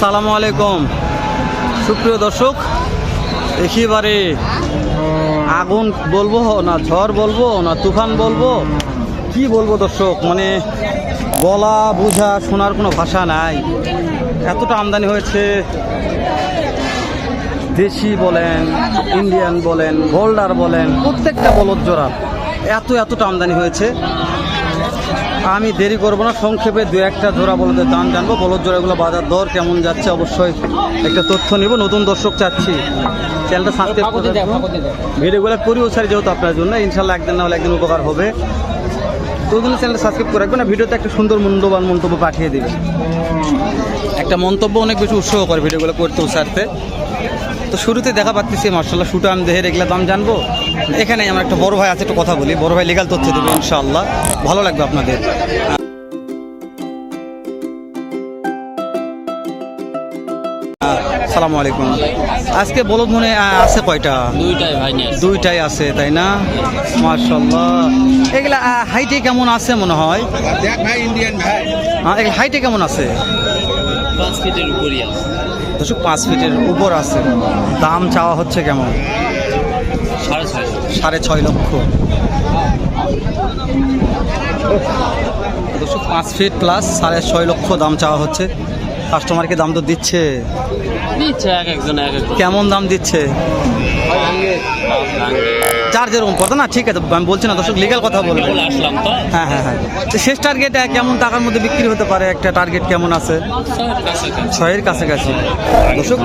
আসসালামু আলাইকুম। সুপ্রিয় দর্শক, একেবারে আগুন বলব না ঝড় বলব না তুফান বলব? কি বলব দর্শক মানে বলা, বোঝা, শোনার কোনো ভাষা নাই। এতটা আমদানি হয়েছে। দেশি বলেন, ইন্ডিয়ান বলেন, বোল্ডার বলেন, প্রত্যেকটা বলদ জোড়া এত এতটা আমদানি হয়েছে। আমি দেরি করব না সংক্ষেপে দু একটা জোড়া বলদের দাম জানব বলদ জোড়াগুলো বাজার দর কেমন যাচ্ছে অবশ্যই একটা তথ্য নিব নতুন দর্শক চাচ্ছি। চ্যানেলটা সাবস্ক্রাইব করে ভিডিওগুলো করিও স্যার যেহেতু আপনার জন্য ইনশাল্লাহ একদিন না হলে একদিন উপকার হবে। তো জন্য চ্যানেলটা সাবস্ক্রাইব করে রাখবেন ভিডিওতে একটা সুন্দর মূল্যবান মন্তব্য পাঠিয়ে দেবেন একটা মন্তব্য অনেক বেশি উৎসাহ করে ভিডিওগুলো করতে উৎসারতে তো শুরুতে দেখা পাচ্ছি মার্শাল্লাহ সুটান দেহের এগুলা দাম জানব। এখানে আমার একটা বড় ভাই আছে একটু কথা বলি। বড় ভাই লিগাল তথ্য দেবে ইনশাআল্লাহ। ভালো লাগবে আপনাদের। সালামু আলাইকুম। আজকে বলদ মনে আছে কয়টা? দুইটাই ভাই দুইটাই আছে তাই না? মার্শাল্লাহ এগুলা হাইটে কেমন আছে মনে হয়? দেখ ভাই ইন্ডিয়ান ভাই। আহ, হাইটে কেমন আছে? পাঁচ ফিটের উপরই আছে। দশক পাঁচ ফিটের উপর আছে। দাম চাওয়া হচ্ছে কেমন? সাড়ে ছয় লক্ষ। দুশো পাঁচ ফিট প্লাস সাড়ে ছয় লক্ষ দাম চাওয়া হচ্ছে। কাস্টমারকে দাম তো দিচ্ছে। দিচ্ছে এক একজন এক এক কেমন দাম দিচ্ছে? যার যেরকম কথা না ঠিক আছে আমি বলছি না দর্শক লিগাল কথা বলব। তো। হ্যাঁ হ্যাঁ হ্যাঁ। তো শেষ টার্গেট কেমন টাকার মধ্যে বিক্রি হতে পারে? একটা টার্গেট কেমন আছে? ছয়ের কাছাকাছি। দর্শক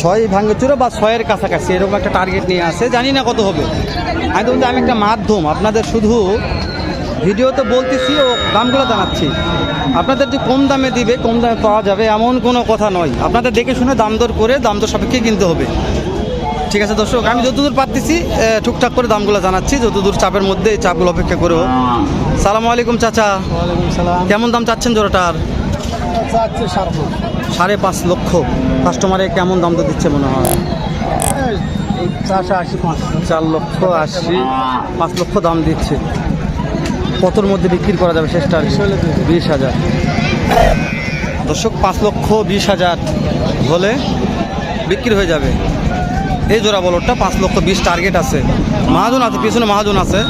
ছয় ভাঙ্গচুরো বা ছয়ের কাছাকাছি এরকম একটা টার্গেট নিয়ে আসে। জানি না কত হবে। আমি তো আমি একটা মাধ্যম আপনাদের শুধু ভিডিওতে বলতেছি ও দামগুলো জানাচ্ছি। আপনাদের যে কম দামে দিবে কম দামে পাওয়া যাবে এমন কোনো কথা নয়। আপনাদের দেখে শুনে দাম দর করে দাম দর সাপেক্ষে কিনতে হবে। ঠিক আছে দর্শক আমি যতদূর পারতেছি টুকটাক করে দামগুলো জানাচ্ছি যতদূর চাপের মধ্যে এই চাপগুলো অপেক্ষা করেও সালাম আলাইকুম চাচা। কেমন দাম চাচ্ছেন জোড়াটার? সাড়ে পাঁচ লক্ষ। কাস্টমারে কেমন দাম তো দিচ্ছে মনে হয়? চার লক্ষ আশি পাঁচ লক্ষ দাম দিচ্ছে। কতর মধ্যে বিক্রি করা যাবে শেষটা? বিশ হাজার। দর্শক পাঁচ লক্ষ বিশ হাজার হলে বিক্রি হয়ে যাবে। এই জোড়া বলরটা পাঁচ লক্ষ বিশ টার্গেট আছে। মাহাজন আছে পিছনে মাহাজন আছে।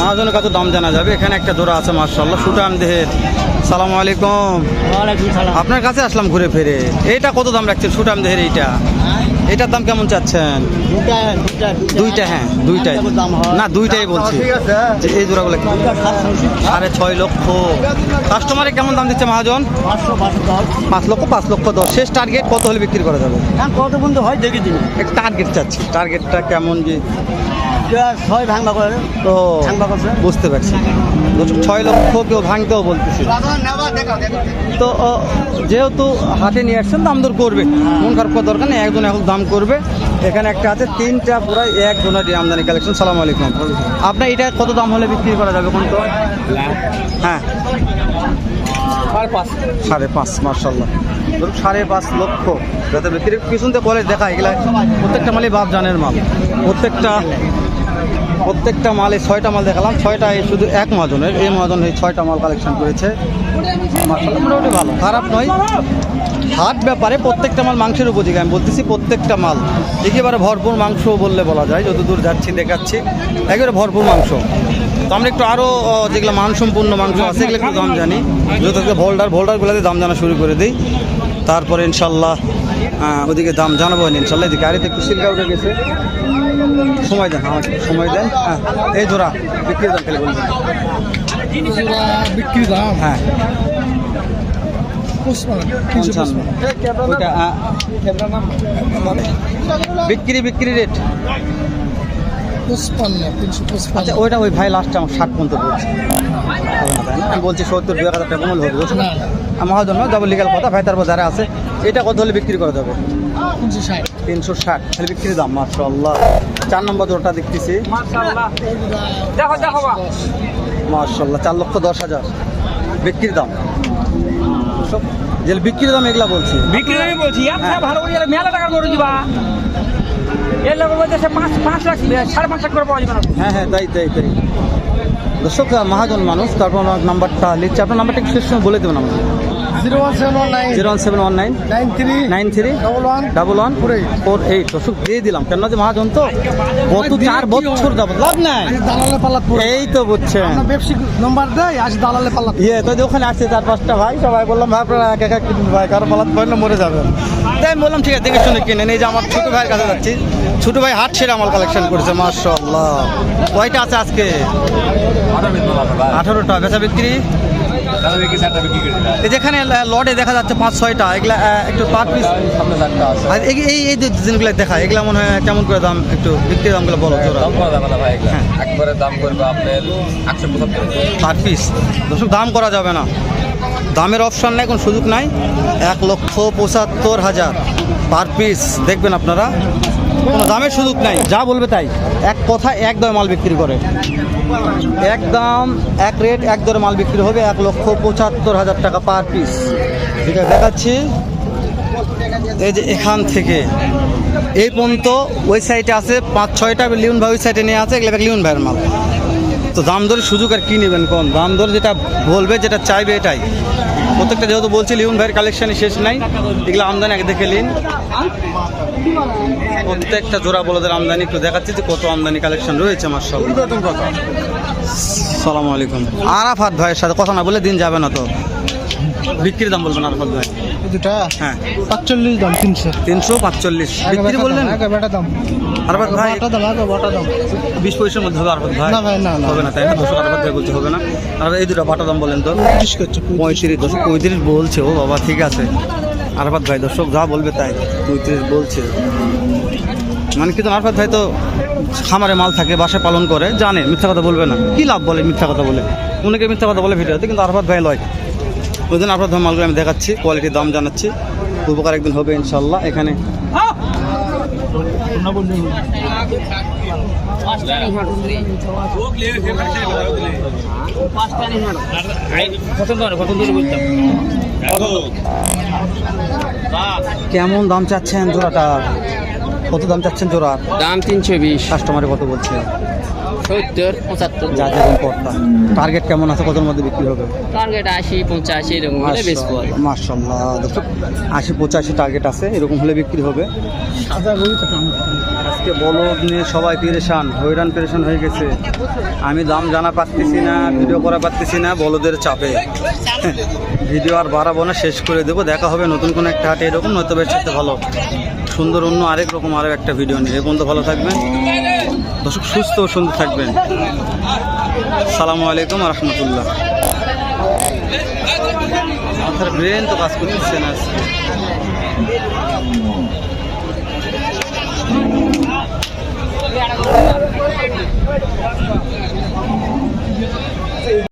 মাহাজনের কাছে দাম জানা যাবে। এখানে একটা জোড়া আছে মার্শাল্লাহ সুটান দেহের। সালাম আলাইকুম। আপনার কাছে আসলাম ঘুরে ফিরে। এটা কত দাম রাখছে সুটাম দেহের এইটা? এটার দাম কেমন চাচ্ছেন? দুইটা হ্যাঁ দুইটাই। না দুইটাই বলছি। যে এই জোড়াগুলো? সাড়ে ছয় লক্ষ। কাস্টমারে কেমন দাম দিচ্ছে মহাজন? পাঁচ লক্ষ পাঁচ লক্ষ দশ। শেষ টার্গেট কত হলে বিক্রি করা যাবে? কত বন্ধু হয় দেখে দিন। টার্গেট চাচ্ছি। টার্গেটটা কেমন যে ছয় ভাঙবা করে তো ভাঙবা করছে। বুঝতে পারছি। ছয় লক্ষ কেউ ভাঙতেও বলতেছে। তো ও, যেহেতু হাতে নিয়ে আসছেন দাম দর করবে। মন খারাপ করার দরকার নেই একজন এখন দাম করবে। এখানে একটা আছে তিনটা পুরাই এক জনের আমদানি কালেকশন সালাম আলাইকুম। আপনার এটা কত দাম হলে বিক্রি করা যাবে কোন তো? হ্যাঁ। সাড়ে পাঁচ। মার্শাল্লাহ ধরুন সাড়ে পাঁচ লক্ষ। যাতে বিক্রি পিছন থেকে বলে দেখা এগুলা প্রত্যেকটা মালই বাপ জানের মাল। প্রত্যেকটা প্রত্যেকটা মালে ছয়টা মাল দেখালাম। ছয়টা শুধু এক মহাজনের। এই মহাজন এই ছয়টা মাল কালেকশন করেছে। মোটামুটি ভালো। খারাপ নয়। হাট ব্যাপারে প্রত্যেকটা মাল মাংসের উপযোগী। আমি বলতেছি প্রত্যেকটা মাল। একেবারে ভরপুর মাংস বললে বলা যায়। যত দূর যাচ্ছি, দেখাচ্ছি। একেবারে ভরপুর মাংস। তো আমরা একটু আরও যেগুলো মানসম্পূর্ণ মাংস আছে, এগুলো একটু দাম জানি। যত ভোল্ডার ভোল্ডারগুলোতে দাম জানা শুরু করে দিই। তারপরে ইনশাল্লাহ ওদিকে দাম জানাব ইনশাল্লাহ। এদিকে গাড়িতে একটু সিলকা গেছে। সময় দেন আমাকে সময় দেন। হ্যাঁ এই জোড়া বিক্রি দাম খেলে বলবেন বিক্রি দাম? হ্যাঁ। ওইটা আহ, বিক্রি বিক্রি রেট আচ্ছা ওইটা ওই ভাই লাস্টে আমার ষাট পর্যন্ত বলছে? আমি বলছি সত্তর দু এক হাজার টাকা কমল হবে আমার জন্য ডাবল লিগাল কথা ভাই তারপর যারা আছে এটা কত হলে বিক্রি করা যাবে? তিনশো ষাট। তাহলে বিক্রি দাম মার্শাল্লাহ চার নম্বর জোরটা দেখতেছি। মার্শাল্লাহ চার লক্ষ দশ হাজার। বিক্রির দাম। যে বিক্রির দাম এগুলা বলছি। বিক্রি আমি বলছি। হ্যাঁ। ভালো করে মেলা টাকা করে দিবা। এর সে পাঁচ পাঁচ লাখ সাড়ে পাঁচ লাখ করে পাওয়া যাবে হ্যাঁ হ্যাঁ তাই তাই তাই। দর্শক মহাজন মানুষ তারপর আমার নাম্বারটা লিখছে। আপনার নাম্বারটা একটু সময় বলে দেবেন আমাকে। Zero one seven one nine. Nine. Three. Double one. Four eight. দিয়ে দিলাম। কেন যে মহাজন তো গত চার বছর যাবত লাভ নাই। দালালে পাল্লা এই তো বুঝছেন। আমরা নম্বর দেয় আজ দালালে পাল্লা ইয়ে তো ওখানে আসছে চার পাঁচটা ভাই সবাই বললাম ভাই আপনারা এক এক ভাই কারও পড়লে মরে যাবেন তাই আমি বললাম ঠিক আছে দেখে শুনে কিনেন এই যে আমার ছোট ভাইয়ের কাছে যাচ্ছি। ছোট ভাই হাট সেরা মাল কালেকশন করেছে মার্শাল্লাহ কয়টা আছে আজকে? আঠারোটা বেচা বিক্রি। যেখানে লডে দেখা যাচ্ছে পাঁচ ছয়টা এগুলা একটু পার পিস আর এই এই যে জিনিসগুলো দেখা এগুলা মনে হয় কেমন করে দাম একটু বিক্রির দামগুলো বলো জোড়া। হ্যাঁ। একবারে দাম করবে আপনার একশো পঁচাত্তর। পার পিস দর্শক দাম করা যাবে না। দামের অপশন নেই কোনো সুযোগ নাই। এক লক্ষ পঁচাত্তর হাজার পার পিস দেখবেন আপনারা। কোনো দামের সুযোগ নাই। যা বলবে তাই। এক কথা এক দরে মাল বিক্রি করে। এক দাম, এক রেট এক দরে মাল বিক্রি হবে এক লক্ষ পঁচাত্তর হাজার টাকা পার পিস যেটা দেখাচ্ছি। এই যে এখান থেকে। এই পর্যন্ত ওই সাইডে আছে পাঁচ, ছয়টা লিউন ভাই ওই সাইডে নিয়ে আছে, এগুলো লিউন ভাইয়ের মাল। তো দাম দরে সুযোগ আর কী নেবেন কোন? দাম দরে যেটা বলবে, যেটা চাইবে এটাই। প্রত্যেকটা যেহেতু বলছি লিউন ভাইয়ের কালেকশনই শেষ নাই। এগুলো আমদানি আগে দেখে নিন। প্রত্যেকটা জোড়া বলদের আমদানি একটু দেখাচ্ছি যে কত আমদানি কালেকশন রয়েছে আমার সব সালাম আলাইকুম। আরাফাত ভাইয়ের সাথে কথা না বলে দিন যাবে না তো। বিক্রির দাম বলবেন আরাফাত ভাই। দুটা হ্যাঁ। পাঁচচল্লিশ দাম তিনশো। তিনশো পাঁচচল্লিশ। বিক্রি বললেন? আগে বেটা দাম। আরাফাত ভাই বাটা দাম আগে বাটা দাম। বিশ পয়সার মধ্যে হবে আরাফাত ভাই? না ভাই, না, না। হবে না তাই না? ভাই বলছে হবে না। আর এই দুটো বাটা দাম বলেন তো। পঁচিশ করছে পঁয়ত্রিশ। দশ পঁয়ত্রিশ বলছে ও বাবা ঠিক আছে। আরাফাত ভাই দর্শক যা বলবে তাই। পঁয়ত্রিশ বলছে। মানে কিন্তু আরাফাত ভাই তো খামারে মাল থাকে বাসায় পালন করে জানে মিথ্যা কথা বলবে না। কি লাভ বলে মিথ্যা কথা বলে? অনেকে মিথ্যা কথা বলে ভিডিওতে কিন্তু আরাফাত ভাই লয়। ওই জন্য ভাই মালগুলো আমি দেখাচ্ছি কোয়ালিটির দাম জানাচ্ছি উপকার একদিন হবে ইনশাল্লাহ এখানে। কেমন দাম চাচ্ছেন জোড়াটা? কত দাম চাচ্ছেন জোড়া দাম তিনশো বিশ। কাস্টমারে কত বলছে? সত্তর পঁচাত্তর। যা যেরকম পড়তা টার্গেট কেমন আছে? কতর মধ্যে বিক্রি হবে? টার্গেট আশি পঞ্চাশি এরকম হলে বেশ পড়ে মার্শাল্লাহ দর্শক আশি পঁচাশি টার্গেট আছে এরকম হলে বিক্রি হবে। সাদা গরু তো আজকে বলদ নিয়ে সবাই পেরেশান হইরান পেরেশান হয়ে গেছে। আমি দাম জানা পারতেছি না ভিডিও করা পারতেছি না বলদের চাপে। ভিডিও আর বাড়াবো না শেষ করে দেবো। দেখা হবে নতুন কোনো একটা হাটে এরকম নয়তো বেশ ভালো সুন্দর অন্য আরেক রকম আরও একটা ভিডিও নিয়ে। পর্যন্ত ভালো থাকবেন। দর্শক, সুস্থ ও সুন্দর থাকবেন। সালামু আলাইকুম রহমতুল্লাহ। আপনার ব্রেন তো কাজ করতেছে না আজকে।